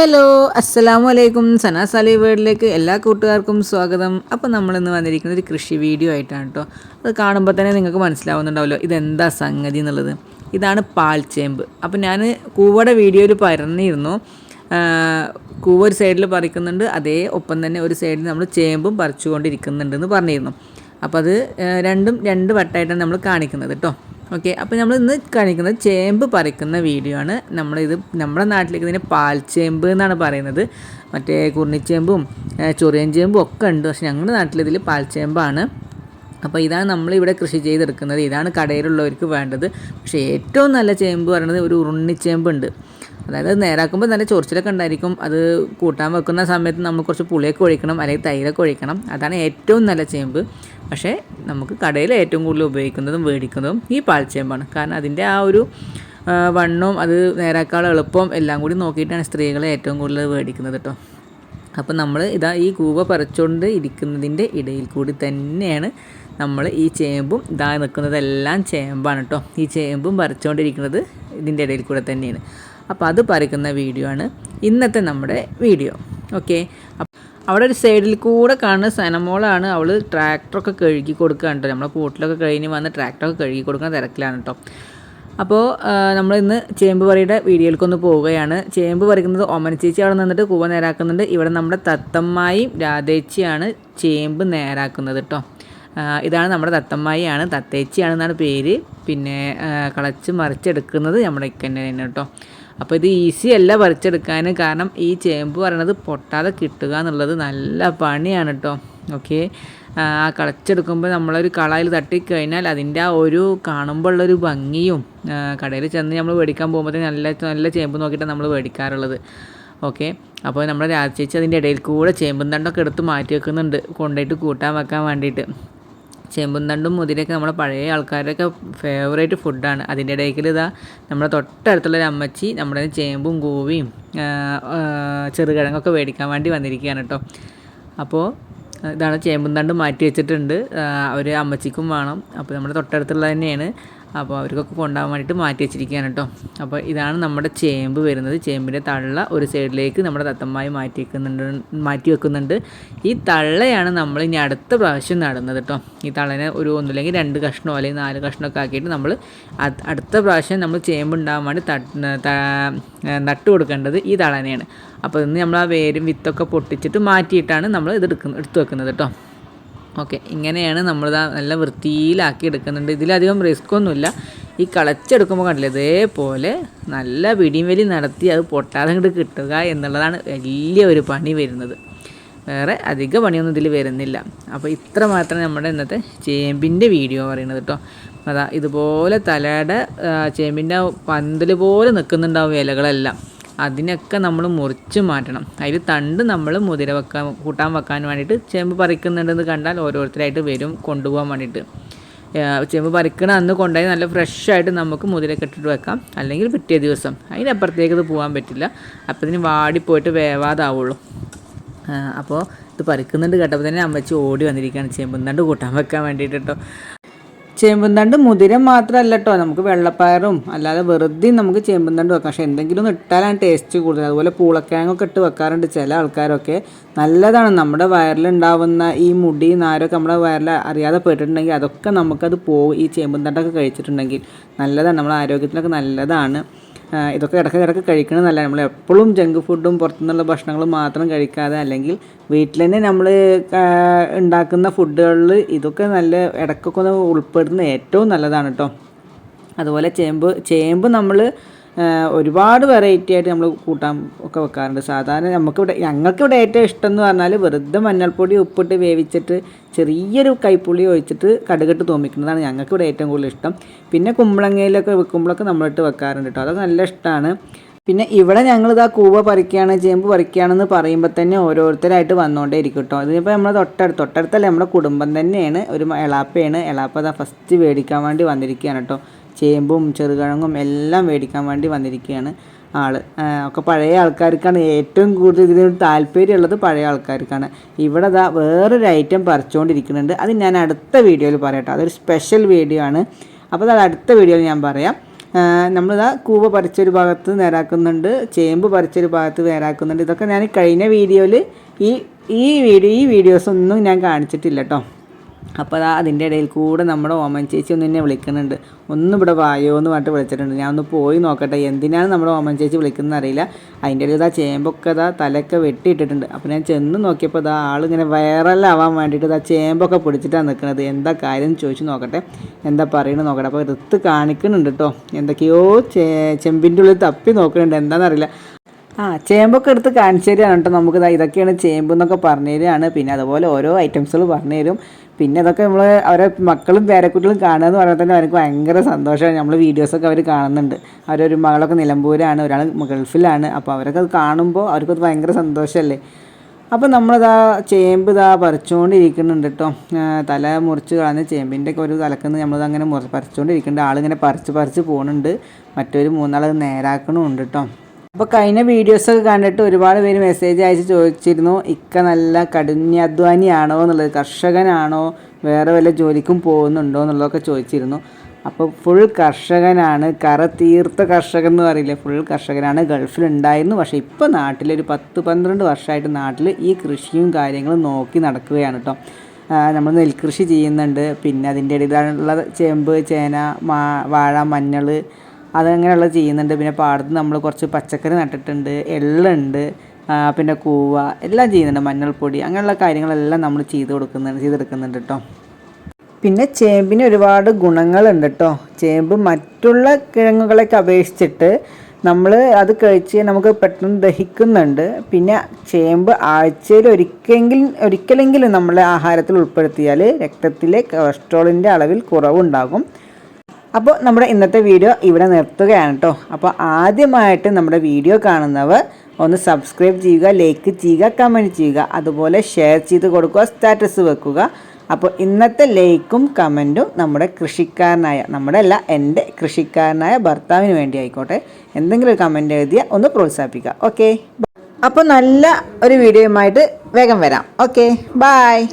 Hello അസ്സലാമു അലൈക്കും സന Sally വേർഡിലേക്ക് എല്ലാ കൂട്ടുകാർക്കും സ്വാഗതം. അപ്പോൾ നമ്മളിന്ന് വന്നിരിക്കുന്നത് ഒരു കൃഷി വീഡിയോ ആയിട്ടാണ് കേട്ടോ അത് കാണുമ്പോൾ തന്നെ നിങ്ങൾക്ക് മനസ്സിലാവുന്നുണ്ടാവുമല്ലോ ഇതെന്താ സംഗതി എന്നുള്ളത്. ഇതാണ് പാൽച്ചേമ്പ് അപ്പോൾ ഞാൻ കൂവയുടെ വീഡിയോയിൽ പറഞ്ഞിരുന്നു കൂവ ഒരു സൈഡിൽ പറിക്കുന്നുണ്ട് അതേ ഒപ്പം തന്നെ ഒരു സൈഡിൽ നമ്മൾ ചേമ്പും പറിച്ചുകൊണ്ടിരിക്കുന്നുണ്ടെന്ന് പറഞ്ഞിരുന്നു. അപ്പോൾ അത് രണ്ടും രണ്ട് വട്ടമായിട്ടാണ് നമ്മൾ കാണിക്കുന്നത് കേട്ടോ ഓക്കെ അപ്പോൾ നമ്മൾ ഇന്ന് കാണിക്കുന്നത് ചേമ്പ് പറിക്കുന്ന വീഡിയോ ആണ്. നമ്മളിത് നമ്മുടെ നാട്ടിലേക്ക് ഇതിന് പാൽച്ചേമ്പ് എന്നാണ് പറയുന്നത്. മറ്റേ കുർണിച്ചേമ്പും ചൊറിയൻ ചേമ്പും ഒക്കെ ഉണ്ട്. പക്ഷെ ഞങ്ങളുടെ നാട്ടിലിതിൽ പാൽച്ചേമ്പാണ് അപ്പോൾ ഇതാണ് നമ്മളിവിടെ കൃഷി ചെയ്തെടുക്കുന്നത്. ഇതാണ് കടയിലുള്ളവർക്ക് വേണ്ടത്. പക്ഷേ ഏറ്റവും നല്ല ചേമ്പ് പറയുന്നത് ഒരു ഉരുണിച്ചേമ്പ് ഉണ്ട്. അതായത് അത് നേരാക്കുമ്പോൾ നല്ല ചൊറിച്ചിലൊക്കെ ഉണ്ടായിരിക്കും. അത് കൂട്ടാൻ വെക്കുന്ന സമയത്ത് നമ്മൾ കുറച്ച് പുളിയൊക്കെ ഒഴിക്കണം അല്ലെങ്കിൽ തൈരൊക്കെ ഒഴിക്കണം. അതാണ് ഏറ്റവും നല്ല ചേമ്പ്. പക്ഷേ നമുക്ക് കടയിൽ ഏറ്റവും കൂടുതൽ ഉപയോഗിക്കുന്നതും മേടിക്കുന്നതും ഈ പാൽച്ചേമ്പാണ് കാരണം അതിന്റെ ആ ഒരു വണ്ണവും അത് നേരാക്കാൾ എളുപ്പം എല്ലാം കൂടി നോക്കിയിട്ടാണ് സ്ത്രീകളെ ഏറ്റവും കൂടുതൽ മേടിക്കുന്നത് കേട്ടോ. അപ്പം നമ്മൾ ഇതാ ഈ കൂവ പറിച്ചുകൊണ്ട് ഇരിക്കുന്നതിന്റെ ഇടയിൽ കൂടി തന്നെയാണ് നമ്മൾ ഈ ചേമ്പും ഇതാ നിൽക്കുന്നതെല്ലാം ചേമ്പാണ് കേട്ടോ. ഈ ചേമ്പും പറിച്ചുകൊണ്ടിരിക്കുന്നത് ഇതിന്റെ ഇടയിൽ കൂടെ തന്നെയാണ്. അപ്പോൾ അത് പറിക്കുന്ന വീഡിയോ ആണ് ഇന്നത്തെ നമ്മുടെ വീഡിയോ ഓക്കെ അവിടെ ഒരു സൈഡിൽ കൂടെ കാണുന്ന സനമോളാണ് അവൾ ട്രാക്ടറൊക്കെ കഴുകി കൊടുക്കുകയാണ് കേട്ടോ നമ്മളെ കൂട്ടിലൊക്കെ കഴിഞ്ഞ് വന്ന് ട്രാക്ടറൊക്കെ കഴുകി കൊടുക്കുന്ന തിരക്കിലാണ് കേട്ടോ അപ്പോൾ നമ്മൾ ഇന്ന് ചേമ്പ് പറിയുടെ വീഡിയോയിലേക്കൊന്ന് പോവുകയാണ്. ചേമ്പ് പറിക്കുന്നത് ഒമന ചേച്ചി അവിടെ നിന്നിട്ട് കൂവ നേരാക്കുന്നുണ്ട്. ഇവിടെ നമ്മുടെ തത്തമ്മായും രാധേച്ചിയാണ് ചേമ്പ് നേരാക്കുന്നത് കേട്ടോ ഇതാണ് നമ്മുടെ തത്തമ്മായിയാണ്. തത്തേച്ചിയാണെന്നാണ് പേര്. പിന്നെ കളച്ച് മറിച്ചെടുക്കുന്നത് നമ്മുടെ ഇക്കന്നെ തന്നെ കേട്ടോ അപ്പോൾ ഇത് ഈസി അല്ല പറിച്ചെടുക്കാൻ. കാരണം ഈ ചേമ്പ് പറയണത് പൊട്ടാതെ കിട്ടുക എന്നുള്ളത് നല്ല പണിയാണ് കേട്ടോ ഓക്കെ? ആ കളച്ചെടുക്കുമ്പോൾ നമ്മളൊരു കളയിൽ തട്ടിക്കഴിഞ്ഞാൽ അതിന്റെ ആ ഒരു കാണുമ്പോൾ ഉള്ളൊരു ഭംഗിയും കടയിൽ ചെന്ന് നമ്മൾ മേടിക്കാൻ പോകുമ്പോഴത്തേക്കും നല്ല നല്ല ചേമ്പ് നോക്കിയിട്ടാണ് നമ്മൾ മേടിക്കാറുള്ളത്. ഓക്കെ? അപ്പോൾ നമ്മുടെ രാജേച്ചി അതിന്റെ ഇടയിൽ കൂടെ ചേമ്പും തണ്ടൊക്കെ എടുത്ത് മാറ്റി വെക്കുന്നുണ്ട് കൊണ്ടുപോയിട്ട് കൂട്ടാൻ വെക്കാൻ വേണ്ടിയിട്ട്. ചേമ്പും തണ്ടും മുതിരയൊക്കെ നമ്മുടെ പഴയ ആൾക്കാരുടെയൊക്കെ ഫേവറേറ്റ് ഫുഡാണ് അതിന്റെ ഇടയ്ക്കിൽ ഇതാ നമ്മുടെ തൊട്ടടുത്തുള്ള ഒരു അമ്മച്ചി നമ്മുടെ ചേമ്പും ഗോവിയും ചെറുകിഴങ്ങൊക്കെ മേടിക്കാൻ വേണ്ടി വന്നിരിക്കുകയാണ് കേട്ടോ. അപ്പോൾ ഇതാണ് ചേമ്പും മാറ്റി വെച്ചിട്ടുണ്ട്. അവർ അമ്മച്ചിക്കും വേണം. അപ്പോൾ നമ്മുടെ തൊട്ടടുത്തുള്ള തന്നെയാണ്. അപ്പോൾ അവർക്കൊക്കെ കൊണ്ടുപോകാൻ വേണ്ടിയിട്ട് മാറ്റി വെച്ചിരിക്കുകയാണ് കേട്ടോ. അപ്പോൾ ഇതാണ് നമ്മുടെ ചേമ്പ് വരുന്നത്. ചേമ്പിന്റെ തള്ള ഒരു സൈഡിലേക്ക് നമ്മുടെ തത്തമ്മായി മാറ്റി വെക്കുന്നുണ്ട് മാറ്റി വെക്കുന്നുണ്ട്. ഈ തള്ളയാണ് നമ്മൾ ഇനി അടുത്ത പ്രാവശ്യം നടുന്നത് കേട്ടോ. ഈ തള്ളനെ ഒരു ഒന്നില്ലെങ്കിൽ രണ്ട് കഷ്ണമോ അല്ലെങ്കിൽ നാല് കഷ്ണമൊക്കെ ആക്കിയിട്ട് നമ്മൾ അടുത്ത പ്രാവശ്യം നമ്മൾ ചേമ്പ് ഉണ്ടാകാൻ വേണ്ടി നട്ട് കൊടുക്കേണ്ടത് ഈ തളനെയാണ് അപ്പോൾ ഇന്ന് നമ്മൾ ആ വേരും വിത്തൊക്കെ പൊട്ടിച്ചിട്ട് മാറ്റിയിട്ടാണ് നമ്മൾ ഇത് എടുക്കുന്നത് എടുത്തു വെക്കുന്നത് കേട്ടോ. ഓക്കെ ഇങ്ങനെയാണ് നമ്മളിതാ നല്ല വൃത്തിയിലാക്കി എടുക്കുന്നുണ്ട്. ഇതിലധികം റിസ്ക് ഒന്നുമില്ല. ഈ കളച്ചെടുക്കുമ്പോൾ കണ്ടില്ല ഇതേപോലെ നല്ല പിടിയും വലി നടത്തി അത് പൊട്ടാതെ അങ്ങോട്ട് കിട്ടുക എന്നുള്ളതാണ് വലിയ ഒരു പണി വരുന്നത്. വേറെ അധിക പണിയൊന്നും ഇതിൽ വരുന്നില്ല. അപ്പോൾ ഇത്ര മാത്രമേ നമ്മുടെ ഇന്നത്തെ ചേമ്പിന്റെ വീഡിയോ പറയുന്നത് കേട്ടോ. അതാ ഇതുപോലെ തലയുടെ ചേമ്പിന്റെ പന്തൽ പോലെ നിൽക്കുന്നുണ്ടാവും ഇലകളെല്ലാം. അതിനൊക്കെ നമ്മൾ മുറിച്ച് മാറ്റണം. അതിൽ തണ്ട് നമ്മൾ മുതിര വെക്കാൻ കൂട്ടാൻ വെക്കാൻ വേണ്ടിയിട്ട് ചേമ്പ് പറിക്കുന്നുണ്ടെന്ന് കണ്ടാൽ ഓരോരുത്തരായിട്ട് വരും കൊണ്ടുപോകാൻ വേണ്ടിയിട്ട്. ചേമ്പ് പറിക്കണ അന്ന് കൊണ്ടുപോയി നല്ല ഫ്രഷായിട്ട് നമുക്ക് മുതിരൊക്കെ കെട്ടിട്ട് വെക്കാം. അല്ലെങ്കിൽ പിറ്റേ ദിവസം. അതിനപ്പുറത്തേക്ക് ഇത് പോകാൻ പറ്റില്ല. അപ്പോൾ ഇതിന് വാടിപ്പോയിട്ട് വേവാതാവുള്ളൂ. അപ്പോൾ ഇത് പറിക്കുന്നുണ്ട് കേട്ടപ്പോൾ തന്നെ അമ്മച്ചി ഓടി വന്നിരിക്കുകയാണ്. ചേമ്പ് തണ്ട് കൂട്ടാൻ വെക്കാൻ വേണ്ടിയിട്ട് കേട്ടോ ചേമ്പും തണ്ട് മുതിര മാത്രമല്ല കേട്ടോ നമുക്ക് വെള്ളപ്പയറും അല്ലാതെ വെറുതെ നമുക്ക് ചേമ്പും തണ്ട് വെക്കാം. പക്ഷെ എന്തെങ്കിലും ഒന്ന് ഇട്ടാലാണ് ടേസ്റ്റ് കൂടുതൽ. അതുപോലെ പൂളക്കിഴങ്ങൊക്കെ ഇട്ട് വെക്കാറുണ്ട് ചില ആൾക്കാരൊക്കെ. നല്ലതാണ്. നമ്മുടെ വയറിലുണ്ടാവുന്ന ഈ മുടി നാരൊക്കെ നമ്മുടെ വയറിൽ അറിയാതെ പോയിട്ടുണ്ടെങ്കിൽ അതൊക്കെ നമുക്കത് പോകും ഈ ചേമ്പും തണ്ടൊക്കെ കഴിച്ചിട്ടുണ്ടെങ്കിൽ നല്ലതാണ്. നമ്മുടെ ആരോഗ്യത്തിനൊക്കെ നല്ലതാണ്. ഇതൊക്കെ ഇടയ്ക്ക് ഇടയ്ക്ക് കഴിക്കുന്നത് നല്ലതാണ് നമ്മൾ എപ്പോഴും ജങ്ക് ഫുഡും പുറത്തുനിന്നുള്ള ഭക്ഷണങ്ങളും മാത്രം കഴിക്കാതെ അല്ലെങ്കിൽ വീട്ടിൽ തന്നെ നമ്മൾ ഉണ്ടാക്കുന്ന ഫുഡുകളിൽ ഇതൊക്കെ നല്ല ഇടയ്ക്കൊക്കെ ഒന്ന് ഉൾപ്പെടുത്തുന്നത് ഏറ്റവും നല്ലതാണ് കേട്ടോ അതുപോലെ ചേമ്പ് ചേമ്പ് നമ്മൾ ഒരുപാട് വെറൈറ്റി ആയിട്ട് നമ്മൾ കൂട്ടാൻ ഒക്കെ വെക്കാറുണ്ട്. സാധാരണ നമുക്കിവിടെ ഞങ്ങൾക്കിവിടെ ഏറ്റവും ഇഷ്ടം എന്ന് പറഞ്ഞാൽ വെറുതെ മഞ്ഞൾപ്പൊടി ഉപ്പിട്ട് വേവിച്ചിട്ട് ചെറിയൊരു കൈപ്പുള്ളി ഒഴിച്ചിട്ട് കടുകിട്ട് തോന്നിക്കുന്നതാണ് ഞങ്ങൾക്കിവിടെ ഏറ്റവും കൂടുതൽ ഇഷ്ടം. പിന്നെ കുമ്പളങ്ങയിലൊക്കെ വെക്കുമ്പോഴൊക്കെ നമ്മളിട്ട് വെക്കാറുണ്ട് കേട്ടോ. അതൊക്കെ നല്ല ഇഷ്ടമാണ് പിന്നെ ഇവിടെ ഞങ്ങളിതാ കൂവ പറിക്കുകയാണ് ചേമ്പ് പറിക്കുകയാണെന്ന് പറയുമ്പോൾ തന്നെ ഓരോരുത്തരായിട്ട് വന്നുകൊണ്ടേ ഇരിക്കും കേട്ടോ. ഇതിപ്പോൾ നമ്മുടെ തൊട്ടടുത്ത് തൊട്ടടുത്തല്ല നമ്മുടെ കുടുംബം തന്നെയാണ്. ഒരു എളാപ്പയാണ്. എളാപ്പ അതാ ഫസ്റ്റ് മേടിക്കാൻ വേണ്ടി വന്നിരിക്കുകയാണ് കേട്ടോ. ചേമ്പും ചെറുകിഴങ്ങും എല്ലാം മേടിക്കാൻ വേണ്ടി വന്നിരിക്കുകയാണ് ആൾ. ഒക്കെ പഴയ ആൾക്കാർക്കാണ് ഏറ്റവും കൂടുതൽ ഇതിനോട് താല്പര്യമുള്ളത് പഴയ ആൾക്കാർക്കാണ്. ഇവിടെ ദാ വേറൊരു ഐറ്റം പറിച്ചുകൊണ്ടിരിക്കുന്നുണ്ട് അത് ഞാൻ അടുത്ത വീഡിയോയിൽ പറയട്ടെ. അതൊരു സ്പെഷ്യൽ വീഡിയോ ആണ്. അപ്പോൾ അത് അടുത്ത വീഡിയോയിൽ ഞാൻ പറയാം. നമ്മളിതാ കൂവ പറിച്ചൊരു ഭാഗത്ത് നേരാക്കുന്നുണ്ട് ചേമ്പ് പറിച്ചൊരു ഭാഗത്ത് നേരാക്കുന്നുണ്ട്. ഇതൊക്കെ ഞാൻ കഴിഞ്ഞ വീഡിയോയിൽ ഈ ഈ വീഡിയോ ഈ വീഡിയോസൊന്നും ഞാൻ കാണിച്ചിട്ടില്ല കേട്ടോ അപ്പോൾ അതാ അതിന്റെ ഇടയിൽ കൂടെ നമ്മുടെ ഓമൻ ചേച്ചി ഒന്ന് എന്നെ വിളിക്കുന്നുണ്ട്. ഒന്നും ഇവിടെ വായോ എന്ന് പറഞ്ഞിട്ട് വിളിച്ചിട്ടുണ്ട്. ഞാൻ ഒന്ന് പോയി നോക്കട്ടെ എന്തിനാണ് നമ്മുടെ ഓമൻ ചേച്ചി വിളിക്കുന്നത് അറിയില്ല. അതിന്റെ ഇടയിൽ ഇതാ ചേമ്പൊക്കെ ഇതാ തലയൊക്കെ വെട്ടിയിട്ടിട്ടുണ്ട്. അപ്പോൾ ഞാൻ ചെന്ന് നോക്കിയപ്പോൾ ഇതാ ആളിങ്ങനെ വൈറലാവാൻ വേണ്ടിയിട്ട് ഇതാ ചേമ്പൊക്കെ പിടിച്ചിട്ടാണ് നിൽക്കുന്നത്. എന്താ കാര്യം ചോദിച്ചു നോക്കട്ടെ. എന്താ പറയുന്നത് നോക്കട്ടെ. അപ്പോൾ ഋത്ത് കാണിക്കുന്നുണ്ട് കേട്ടോ. എന്തൊക്കെയോ ചേ ചെമ്പിന്റെ ഉള്ളിൽ തപ്പി നോക്കുന്നുണ്ട്. എന്താണെന്നറിയില്ല ആ ചേമ്പൊക്കെ എടുത്ത് കാണിച്ചു തരികയാണ് കേട്ടോ. നമുക്ക് ഇതൊക്കെയാണ് ചേമ്പ് എന്നൊക്കെ പറഞ്ഞു തരികയാണ് പിന്നെ അതുപോലെ ഓരോ ഐറ്റംസുകൾ പറഞ്ഞു തരും പിന്നെ അതൊക്കെ നമ്മൾ അവരെ മക്കളും പേരക്കുട്ടികളും കാണുക എന്ന് പറഞ്ഞാൽ തന്നെ അവർക്ക് ഭയങ്കര സന്തോഷമാണ്. നമ്മൾ വീഡിയോസൊക്കെ അവർ കാണുന്നുണ്ട്. അവരൊരു മകളൊക്കെ നിലമ്പൂരാണ് ഒരാൾ ഗൾഫിലാണ്. അപ്പോൾ അവരൊക്കെ അത് കാണുമ്പോൾ അവർക്കത് ഭയങ്കര സന്തോഷമല്ലേ? അപ്പോൾ നമ്മളിതാ ചേമ്പ് ഇതാ പറിച്ചുകൊണ്ടിരിക്കുന്നുണ്ട് കേട്ടോ. തല മുറിച്ച് കളഞ്ഞ് ചേമ്പിന്റെ ഒക്കെ ഒരു തലക്കുന്ന് നമ്മളിത് അങ്ങനെ മുറി പറിച്ചുകൊണ്ടിരിക്കുന്നുണ്ട്. ആളിങ്ങനെ പറിച്ച് പറിച്ച് പോകുന്നുണ്ട് മറ്റൊരു മൂന്നാളത് നേരാക്കണമുണ്ട് കേട്ടോ. അപ്പോൾ കഴിഞ്ഞ വീഡിയോസൊക്കെ കണ്ടിട്ട് ഒരുപാട് പേര് മെസ്സേജ് അയച്ച് ചോദിച്ചിരുന്നു ഇക്ക നല്ല കഠിനാധ്വാനിയാണോ എന്നുള്ളത് കർഷകനാണോ വേറെ വല്ല ജോലിക്കും പോകുന്നുണ്ടോ എന്നുള്ളതൊക്കെ ചോദിച്ചിരുന്നു. അപ്പോൾ ഫുൾ കർഷകനാണ് കറ തീർത്ത കർഷകൻ എന്ന് പറയില്ലേ ഫുൾ കർഷകനാണ് ഗൾഫിലുണ്ടായിരുന്നു പക്ഷേ ഇപ്പോൾ നാട്ടിലൊരു പത്ത് പന്ത്രണ്ട് വർഷമായിട്ട് നാട്ടിൽ ഈ കൃഷിയും കാര്യങ്ങളും നോക്കി നടക്കുകയാണ് കേട്ടോ നമ്മൾ നെൽകൃഷി ചെയ്യുന്നുണ്ട്. പിന്നെ അതിന്റെ ഇടയിലുള്ള ചേമ്പ് ചേന വാഴ മഞ്ഞൾ അതങ്ങനെയുള്ളത് ചെയ്യുന്നുണ്ട്. പിന്നെ പാടത്ത് നമ്മൾ കുറച്ച് പച്ചക്കറി നട്ടിട്ടുണ്ട് എള്ളുണ്ട് പിന്നെ കൂവ എല്ലാം ചെയ്യുന്നുണ്ട്. മഞ്ഞൾപ്പൊടി അങ്ങനെയുള്ള കാര്യങ്ങളെല്ലാം നമ്മൾ ചെയ്ത് കൊടുക്കുന്നുണ്ട് ചെയ്തെടുക്കുന്നുണ്ട് കേട്ടോ പിന്നെ ചേമ്പിന് ഒരുപാട് ഗുണങ്ങളുണ്ട് കേട്ടോ ചേമ്പ് മറ്റുള്ള കിഴങ്ങുകളൊക്കെ അപേക്ഷിച്ചിട്ട് നമ്മൾ അത് കഴിച്ച് നമുക്ക് പെട്ടെന്ന് ദഹിക്കുന്നുണ്ട്. പിന്നെ ചേമ്പ് ആഴ്ചയിൽ ഒരിക്കലെങ്കിലും ഒരിക്കലെങ്കിലും നമ്മളെ ആഹാരത്തിൽ ഉൾപ്പെടുത്തിയാൽ രക്തത്തിലെ കൊളസ്ട്രോളിന്റെ അളവിൽ കുറവുണ്ടാകും. അപ്പോൾ നമ്മുടെ ഇന്നത്തെ വീഡിയോ ഇവിടെ നിർത്തുകയാണ് കേട്ടോ അപ്പോൾ ആദ്യമായിട്ട് നമ്മുടെ വീഡിയോ കാണുന്നവർ ഒന്ന് സബ്സ്ക്രൈബ് ചെയ്യുക ലൈക്ക് ചെയ്യുക കമന്റ് ചെയ്യുക. അതുപോലെ ഷെയർ ചെയ്ത് കൊടുക്കുക സ്റ്റാറ്റസ് വെക്കുക. അപ്പോൾ ഇന്നത്തെ ലൈക്കും കമന്റും നമ്മുടെ കൃഷിക്കാരനായ നമ്മുടെ അല്ല എന്റെ കൃഷിക്കാരനായ ഭർത്താവിന് വേണ്ടി ആയിക്കോട്ടെ. എന്തെങ്കിലും ഒരു കമന്റ് എഴുതിയാൽ ഒന്ന് പ്രോത്സാഹിപ്പിക്കുക. ഓക്കെ അപ്പോൾ നല്ല ഒരു വീഡിയോയുമായിട്ട് വേഗം വരാം. Okay bye